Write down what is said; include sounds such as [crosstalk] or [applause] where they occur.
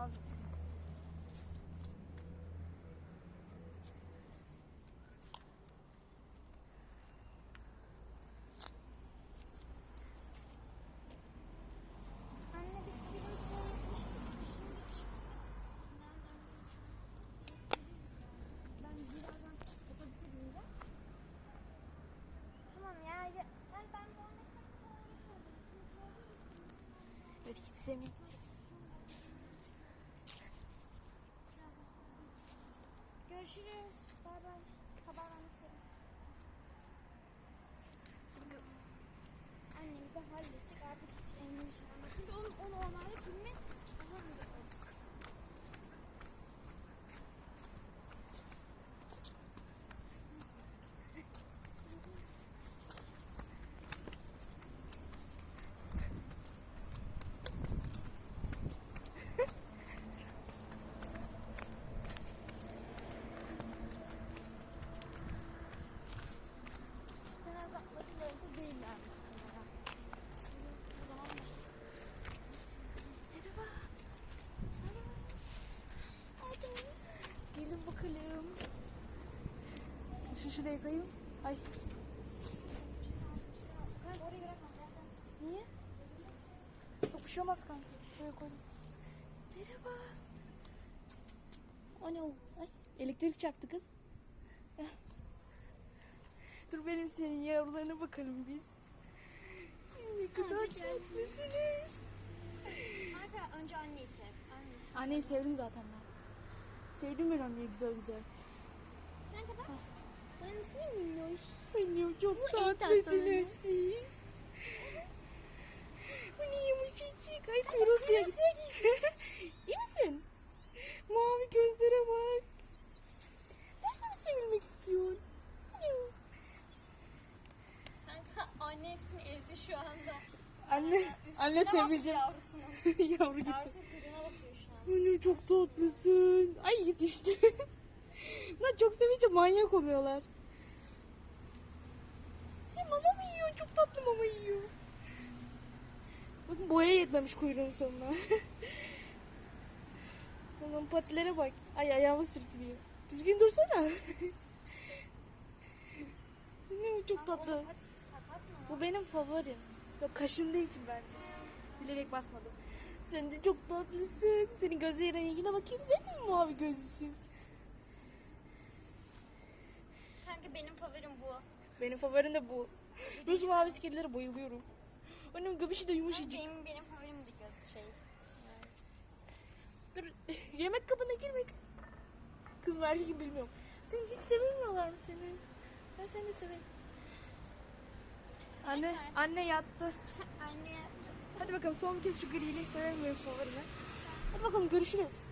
Al. Anne biz film seyretmiştik. Şimdi çık. Ben birazdan otobüse bineceğim. Tamam ya. ya ben, ben bu 15 dakika falan geçmedim. Evet gitsem gideceğiz. Görüşürüz. Bay bay. Haber Şu şuraya koyayım. Ay Kanka orayı bırakma. zaten. niye? Yok bir şey olmaz kanka. Şuraya koydum. Merhaba. O ne o? Ay elektrik çarptı kız. Eh. Dur benim senin yavrularına bakalım biz. Siz ne kadar tatlısınız. Kanka önce anneyi sev. Anne. Anneyi sevdim zaten ben. Sevdim ben anneyi güzel güzel. Kanka bak. Buranın ismi Minnoş. Annem çok Bu tatlısınız tatlı. siz. Bu ne yumuşacık. Ay kuyruğu [laughs] İyi misin? Mavi gözlere bak. Sen de mi sevilmek istiyorsun? Annem. Kanka anne hepsini ezdi şu anda. Anne, anne sevileceğim. Yavrusunun. [laughs] Yavru gitti. Yavrusunun kuyruğuna basıyor şu an. Anne çok tatlısın. Ay düştü. [laughs] Bunlar çok sevince manyak oluyorlar. Sen mama mı yiyorsun? Çok tatlı mama yiyor. Bakın boya yetmemiş kuyruğun sonuna. [laughs] Onun patilere bak. Ay ayağımı sürtünüyor. Düzgün dursana. [laughs] Ne çok tatlı. Bu benim favorim. Yok kaşındığı için bence. Bilerek basmadı. Sen de çok tatlısın. Senin gözlerin rengine bakayım. Sen de mi mavi gözlüsün? Kanka benim favorim bu. Benim favorim de bu. Rus mavi skillere bayılıyorum. Onun göbüşü de yumuşacık. benim, benim favorim de göz şey. Dur [laughs] yemek kabına girme kız. Kız mı erkek mi bilmiyorum. Seni hiç sevmiyorlar mı seni? Ben seni de severim. Anne, anne yattı. [laughs] Anne Hadi bakalım son kez şu griyle sevemiyorum favorimi. Hadi bakalım görüşürüz.